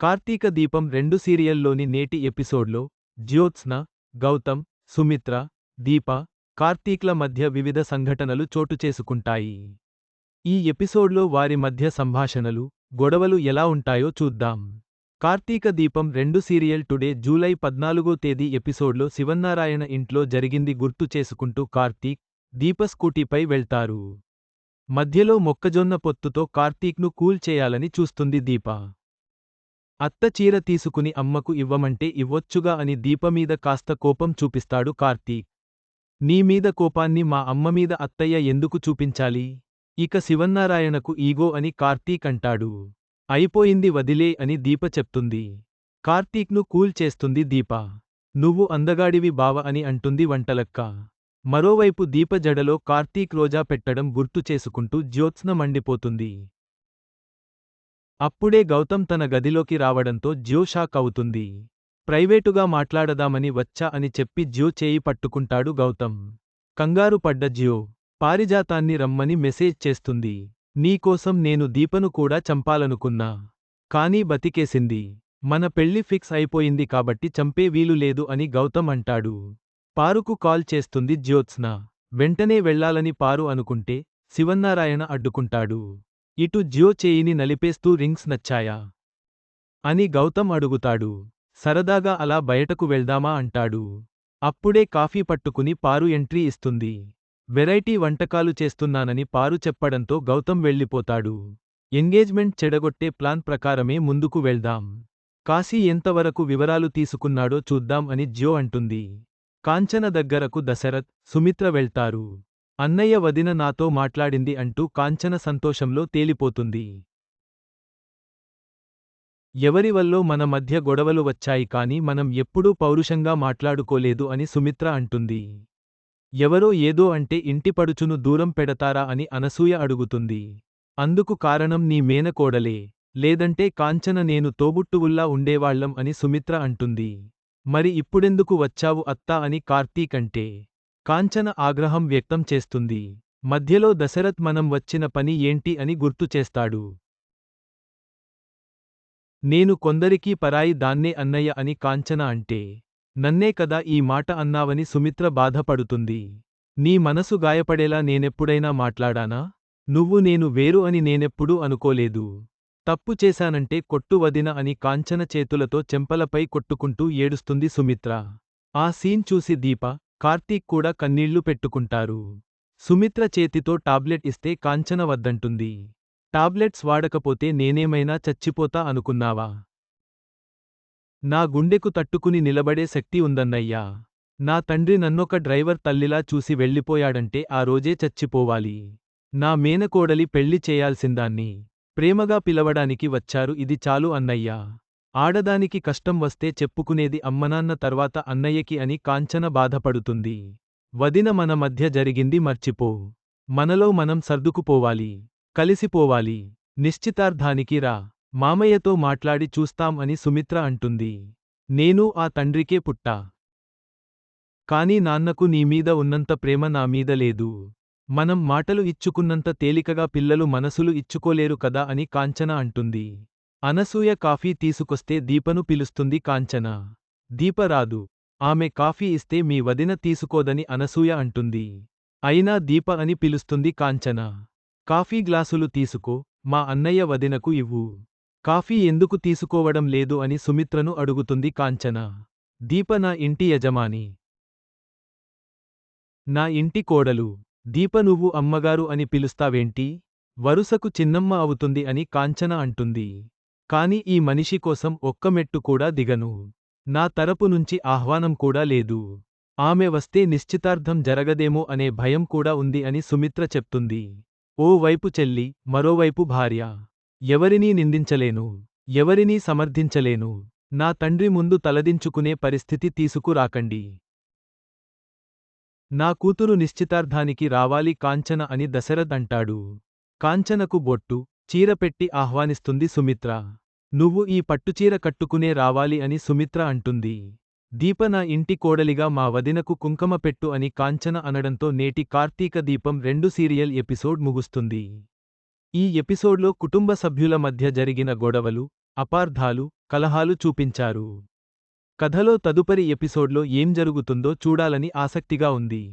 కార్తీక దీపం రెండు సీరియల్లోని నేటి ఎపిసోడ్లో జ్యోత్స్న గౌతమ్ సుమిత్ర దీప కార్తీక్ల మధ్య వివిధ సంఘటనలు చోటు చేసుకుంటాయి. ఈ ఎపిసోడ్లో వారి మధ్య సంభాషణలు గొడవలు ఎలా ఉంటాయో చూద్దాం. కార్తీక దీపం రెండు సీరియల్ టుడే జూలై పద్నాలుగో తేదీ ఎపిసోడ్లో శివన్నారాయణ ఇంట్లో జరిగింది గుర్తు చేసుకుంటూ కార్తీక్ దీప స్కూటీపై వెళ్తారు. మధ్యలో మొక్కజొన్న పొత్తుతో కార్తీక్ను కూల్ చేయాలని చూస్తుంది దీప. అత్త చీర తీసుకుని అమ్మకు ఇవ్వమంటే ఇవ్వొచ్చుగా అని దీపమీద కాస్త కోపం చూపిస్తాడు కార్తీక్ నీమీద కోపాన్ని మా అమ్మమీద అత్తయ్య ఎందుకు చూపించాలి? ఇక శివన్నారాయణకు ఈగో అని కార్తీక్ అంటాడు అయిపోయింది వదిలే అని దీప చెప్తుంది. కార్తీక్ను కూల్ చేస్తుంది దీప. నువ్వు అందగాడివి బావ అని అంటుంది వంటలక్క. మరోవైపు దీప జడలో కార్తీక్ రోజా పెట్టడం గుర్తు చేసుకుంటూ జ్యోత్స్న మండిపోతుంది. అప్పుడే గౌతమ్ తన గదిలోకి రావడంతో జ్యో షాక్ అవుతుంది. ప్రైవేటుగా మాట్లాడదామని వచ్చా అని చెప్పి జ్యో చేయి పట్టుకుంటాడు గౌతమ్. కంగారు పడ్డ జ్యో పారిజాతాన్ని రమ్మని మెసేజ్ చేస్తుంది. నీకోసం నేను దీపను కూడా చంపాలనుకున్నా. కానీ బతికేసింది. మన పెళ్ళి ఫిక్స్ అయిపోయింది కాబట్టి చంపే వీలు లేదు అని గౌతమ్ అంటాడు. పారుకు కాల్ చేస్తుంది జ్యోత్స్న. వెంటనే వెళ్ళాలని పారు అనుకుంటే శివన్నారాయణ అడ్డుకుంటాడు. ఇటు జ్యో చేయిని నలిపేస్తూ రింగ్స్ నచ్చాయా? అని గౌతమ్ అడుగుతాడు. సరదాగా అలా బయటకు వెళ్దామా అంటాడు. అప్పుడే కాఫీ పట్టుకుని పారు ఎంట్రీ ఇస్తుంది. వెరైటీ వంటకాలు చేస్తున్నానని పారు చెప్పడంతో గౌతమ్ వెళ్ళిపోతాడు. ఎంగేజ్మెంట్ చెడగొట్టే ప్లాన్ ప్రకారమే ముందుకు వెళ్దాం. కాశీ ఎంతవరకు వివరాలు తీసుకున్నాడో చూద్దాం అని జ్యో అంటుంది. కాంచన దగ్గరకు దశరథ్ సుమిత్ర వెళ్తారు. అన్నయ్య వదిన నాతో మాట్లాడింది అంటూ కాంచన సంతోషంలో తేలిపోతుంది. ఎవరివల్లో మన మధ్య గొడవలు వచ్చాయి కాని మనం ఎప్పుడూ పౌరుషంగా మాట్లాడుకోలేదు అని సుమిత్ర అంటుంది. ఎవరో ఏదో అంటే ఇంటిపడుచును దూరం పెడతారా అని అనసూయ అడుగుతుంది. అందుకు కారణం నీ మేనకోడలే. లేదంటే కాంచన నేను తోబుట్టువుల్లా ఉండేవాళ్ళం అని సుమిత్ర అంటుంది. మరి ఇప్పుడెందుకు వచ్చావు అత్తా అని కార్తీక్ అంటే కాంచన ఆగ్రహం వ్యక్తం చేస్తుంది. మధ్యలో దశరథ్ మనం వచ్చిన పని ఏంటి అని గుర్తు చేస్తాడు. నేను కొందరికీ పరాయి దాన్నే అన్నయ్య అని కాంచన అంటే నన్నే కదా ఈ మాట అన్నావని సుమిత్ర బాధపడుతుంది. నీ మనసు గాయపడేలా నేనెప్పుడైనా మాట్లాడానా? నువ్వు నేను వేరు అని నేనెప్పుడూ అనుకోలేదు. తప్పు చేశానంటే కొట్టు వదిన అని కాంచన చేతులతో చెంపలపై కొట్టుకుంటూ ఏడుస్తుంది సుమిత్ర. ఆ సీన్ చూసి దీప కార్తీక్ కూడా కన్నీళ్ళు పెట్టుకుంటారు. సుమిత్ర చేతితో టాబ్లెట్ ఇస్తే కాంచన వద్దంటుంది. టాబ్లెట్స్ వాడకపోతే నేనేమైనా చచ్చిపోతా అనుకున్నావా? నా గుండెకు తట్టుకుని నిలబడే శక్తి ఉందన్నయ్యా. నా తండ్రి నన్నొక డ్రైవర్ తల్లిలా చూసి వెళ్ళిపోయాడంటే ఆ రోజే చచ్చిపోవాలి. నా మేనకోడలి పెళ్ళి చేయాల్సిందాన్ని. ప్రేమగా పిలవడానికి వచ్చారు ఇది చాలు అన్నయ్యా. ఆడదానికి కష్టం వస్తే చెప్పుకునేది అమ్మనాన్న తర్వాత అన్నయ్యకి అని కాంచన బాధపడుతుంది. వదిన మన మధ్య జరిగింది మర్చిపో. మనలో మనం సర్దుకుపోవాలి. కలిసిపోవాలి. నిశ్చితార్థానికి రా. మామయ్యతో మాట్లాడి చూస్తాం అని సుమిత్ర అంటుంది. నేను ఆ తండ్రికే పుట్టా. కాని నాన్నకు నీమీద ఉన్నంత ప్రేమ నామీద లేదు. మనం మాటలు ఇచ్చుకున్నంత తేలికగా పిల్లలు మనసులు ఇచ్చుకోలేరు కదా అని కాంచన అంటుంది. అనసూయ కాఫీ తీసుకొస్తే దీపను పిలుస్తుంది కాంచన. దీప రాదు. ఆమె కాఫీ ఇస్తే మీ వదిన తీసుకోదని అనసూయ అంటుంది. అయినా దీప అని పిలుస్తుంది కాంచన. కాఫీ గ్లాసులు తీసుకో మా అన్నయ్య వదినకు ఇవ్వు. కాఫీ ఎందుకు తీసుకోవడం లేదు అని సుమిత్రను అడుగుతుంది కాంచన. దీప నా ఇంటి యజమాని. నా ఇంటి కోడలు. దీప నువ్వు అమ్మగారు అని పిలుస్తావేంటి? వరుసకు చిన్నమ్మ అవుతుంది అని కాంచన అంటుంది. కాని ఈ మనిషి కోసం ఒక్క మెట్టు కూడా దిగను. నా తరపు నుంచి ఆహ్వానం కూడా లేదు. ఆమె వస్తే నిశ్చితార్థం జరగదేమో అనే భయం కూడా ఉంది అని సుమిత్ర చెప్తుంది. ఓ వైపు చెల్లి మరోవైపు భార్య. ఎవరినీ నిందించలేను. ఎవరినీ సమర్థించలేను. నా తండ్రి ముందు తలదించుకునే పరిస్థితి తీసుకురాకండి. నా కూతురు నిశ్చితార్థానికి రావాలి కాంచన అని దశరథ్ అంటాడు. కాంచనకు బొట్టు చీర పెట్టి ఆహ్వానిస్తుంది సుమిత్ర. నువ్వు ఈ పట్టుచీర కట్టుకునే రావాలి అని సుమిత్ర అంటుంది. దీప నా ఇంటి కోడలిగా మా వదినకు కుంకమ పెట్టు అని కాంచన అనడంతో నేటి కార్తీక దీపం రెండు సీరియల్ ఎపిసోడ్ ముగుస్తుంది. ఈ ఎపిసోడ్లో కుటుంబ సభ్యుల మధ్య జరిగిన గొడవలు అపార్థాలు కలహాలు చూపించారు. కథలో తదుపరి ఎపిసోడ్లో ఏం జరుగుతుందో చూడాలని ఆసక్తిగా ఉంది.